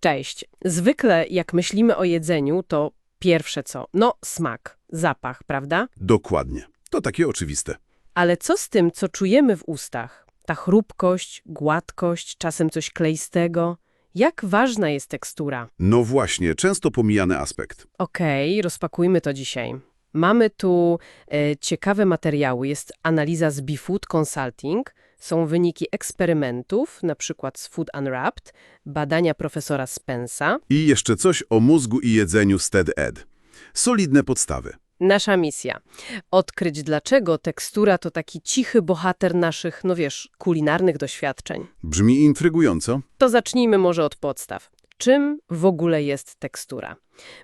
Cześć. Zwykle jak myślimy o jedzeniu, to pierwsze co? No, smak, zapach, prawda? Dokładnie. To takie oczywiste. Ale co z tym, co czujemy w ustach? Ta chrupkość, gładkość, czasem coś kleistego. Jak ważna jest tekstura? No właśnie, często pomijany aspekt. Okej, rozpakujmy to dzisiaj. Mamy tu e, ciekawe materiały. Jest analiza z BeFood Consulting, są wyniki eksperymentów, na przykład z Food Unwrapped, badania profesora Spensa. I jeszcze coś o mózgu i jedzeniu z TED-Ed. Solidne podstawy. Nasza misja. Odkryć, dlaczego tekstura to taki cichy bohater naszych, no wiesz, kulinarnych doświadczeń. Brzmi intrygująco. To zacznijmy może od podstaw. Czym w ogóle jest tekstura?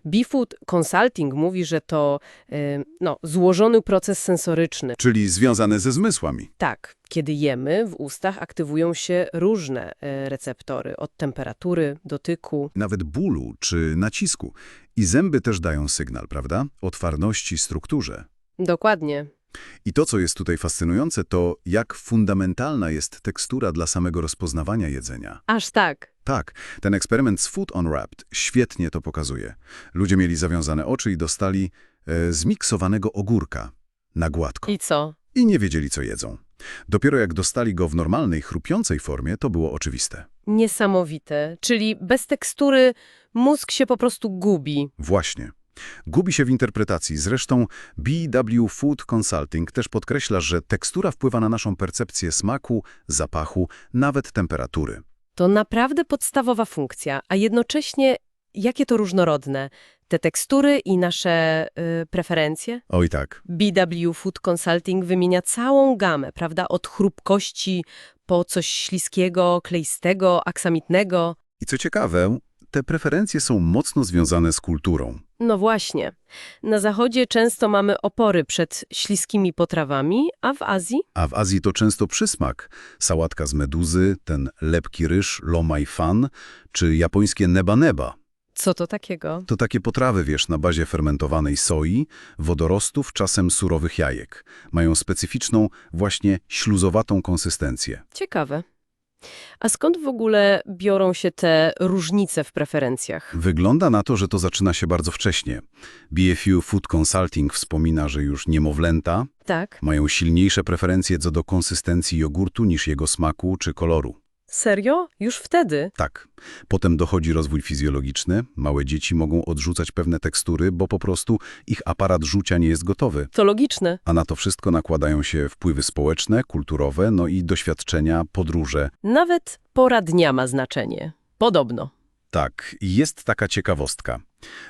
BeFood Consulting mówi, że to y, no, złożony proces sensoryczny. Czyli związane ze zmysłami. Tak, kiedy jemy, w ustach aktywują się różne y, receptory, od temperatury, dotyku. Nawet bólu czy nacisku. I zęby też dają sygnał, prawda? O twardości, strukturze. Dokładnie. I to, co jest tutaj fascynujące, to jak fundamentalna jest tekstura dla samego rozpoznawania jedzenia. Aż tak. Tak, ten eksperyment z Food Unwrapped świetnie to pokazuje. Ludzie mieli zawiązane oczy i dostali e, zmiksowanego ogórka na gładko. I co? I nie wiedzieli, co jedzą. Dopiero jak dostali go w normalnej, chrupiącej formie, to było oczywiste. Niesamowite. Czyli bez tekstury mózg się po prostu gubi. Właśnie. Gubi się w interpretacji. Zresztą BW Food Consulting też podkreśla, że tekstura wpływa na naszą percepcję smaku, zapachu, nawet temperatury. To naprawdę podstawowa funkcja, a jednocześnie jakie to różnorodne. Te tekstury i nasze y, preferencje. Oj tak. BW Food Consulting wymienia całą gamę, prawda? Od chrupkości po coś śliskiego, kleistego, aksamitnego. I co ciekawe, te preferencje są mocno związane z kulturą. No właśnie. Na zachodzie często mamy opory przed śliskimi potrawami, a w Azji? A w Azji to często przysmak. Sałatka z meduzy, ten lepki ryż, lo mai fan, czy japońskie neba neba. Co to takiego? To takie potrawy, wiesz, na bazie fermentowanej soi, wodorostów, czasem surowych jajek. Mają specyficzną, właśnie śluzowatą konsystencję. Ciekawe. A skąd w ogóle biorą się te różnice w preferencjach? Wygląda na to, że to zaczyna się bardzo wcześnie. BFU Food Consulting wspomina, że już niemowlęta Tak? mają silniejsze preferencje co do konsystencji jogurtu niż jego smaku czy koloru. Serio? Już wtedy? Tak. Potem dochodzi rozwój fizjologiczny. Małe dzieci mogą odrzucać pewne tekstury, bo po prostu ich aparat rzucia nie jest gotowy. To logiczne. A na to wszystko nakładają się wpływy społeczne, kulturowe, no i doświadczenia, podróże. Nawet pora dnia ma znaczenie. Podobno. Tak, jest taka ciekawostka,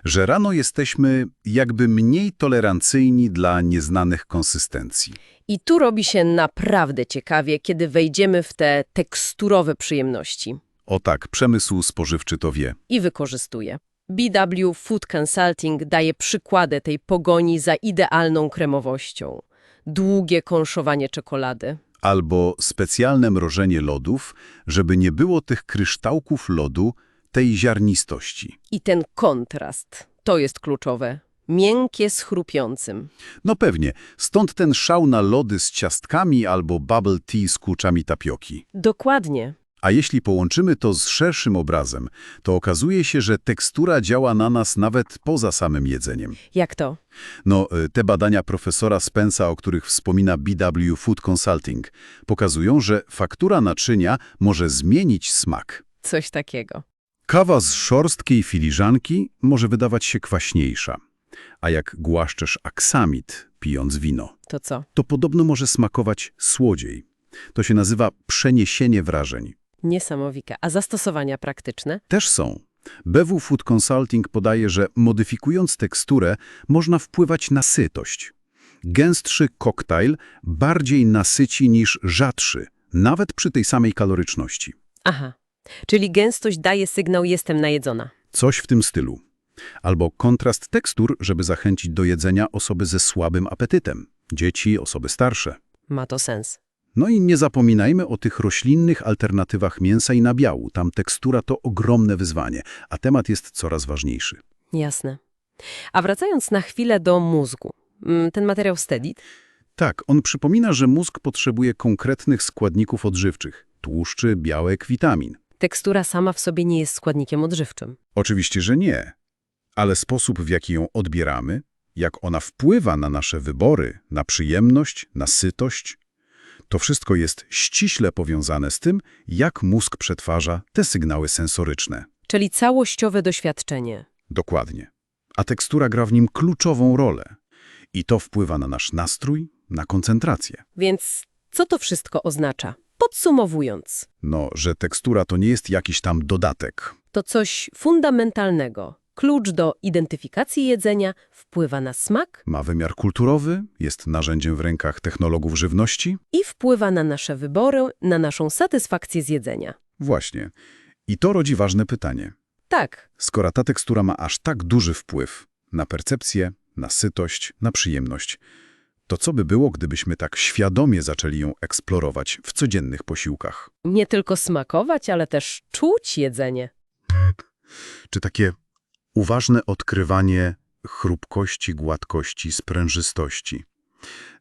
że rano jesteśmy jakby mniej tolerancyjni dla nieznanych konsystencji. I tu robi się naprawdę ciekawie, kiedy wejdziemy w te teksturowe przyjemności. O tak, przemysł spożywczy to wie. I wykorzystuje. BW Food Consulting daje przykłady tej pogoni za idealną kremowością. Długie kąszowanie czekolady. Albo specjalne mrożenie lodów, żeby nie było tych kryształków lodu, tej ziarnistości. I ten kontrast. To jest kluczowe. Miękkie z chrupiącym. No pewnie, stąd ten szał na lody z ciastkami albo bubble tea z kurczami tapioki. Dokładnie. A jeśli połączymy to z szerszym obrazem, to okazuje się, że tekstura działa na nas nawet poza samym jedzeniem. Jak to? No, y, te badania profesora Spensa, o których wspomina BW Food Consulting, pokazują, że faktura naczynia może zmienić smak. Coś takiego. Kawa z szorstkiej filiżanki może wydawać się kwaśniejsza, a jak głaszczesz aksamit, pijąc wino, To co? to podobno może smakować słodziej. To się nazywa przeniesienie wrażeń. Niesamowite. A zastosowania praktyczne? Też są. BW Food Consulting podaje, że modyfikując teksturę można wpływać na sytość. Gęstszy koktajl bardziej nasyci niż rzadszy, nawet przy tej samej kaloryczności. Aha. Czyli gęstość daje sygnał jestem najedzona. Coś w tym stylu. Albo kontrast tekstur, żeby zachęcić do jedzenia osoby ze słabym apetytem. Dzieci, osoby starsze. Ma to sens. No i nie zapominajmy o tych roślinnych alternatywach mięsa i nabiału. Tam tekstura to ogromne wyzwanie, a temat jest coraz ważniejszy. Jasne. A wracając na chwilę do mózgu. Mm, Ten materiał Steadit? Tak, on przypomina, że mózg potrzebuje konkretnych składników odżywczych – tłuszczy, białek, witamin. Tekstura sama w sobie nie jest składnikiem odżywczym. Oczywiście, że nie. Ale sposób, w jaki ją odbieramy, jak ona wpływa na nasze wybory, na przyjemność, na sytość, to wszystko jest ściśle powiązane z tym, jak mózg przetwarza te sygnały sensoryczne. Czyli całościowe doświadczenie. Dokładnie. A tekstura gra w nim kluczową rolę. I to wpływa na nasz nastrój, na koncentrację. Więc co to wszystko oznacza? Podsumowując, No, że tekstura to nie jest jakiś tam dodatek. to coś fundamentalnego. Klucz do identyfikacji jedzenia wpływa na smak Ma wymiar kulturowy, jest narzędziem w rękach technologów żywności. i wpływa na nasze wybory, na naszą satysfakcję z jedzenia. Właśnie. I to rodzi ważne pytanie. Tak, Skoro ta tekstura ma aż tak duży wpływ na percepcję, na sytość, na przyjemność, to co by było, gdybyśmy tak świadomie zaczęli ją eksplorować w codziennych posiłkach? nie tylko smakować, ale też czuć jedzenie. Czy takie uważne odkrywanie chrupkości, gładkości, sprężystości,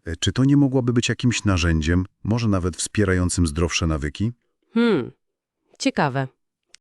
e, czy to nie mogłoby być jakimś narzędziem, może nawet wspierającym zdrowsze nawyki? Hmm, ciekawe.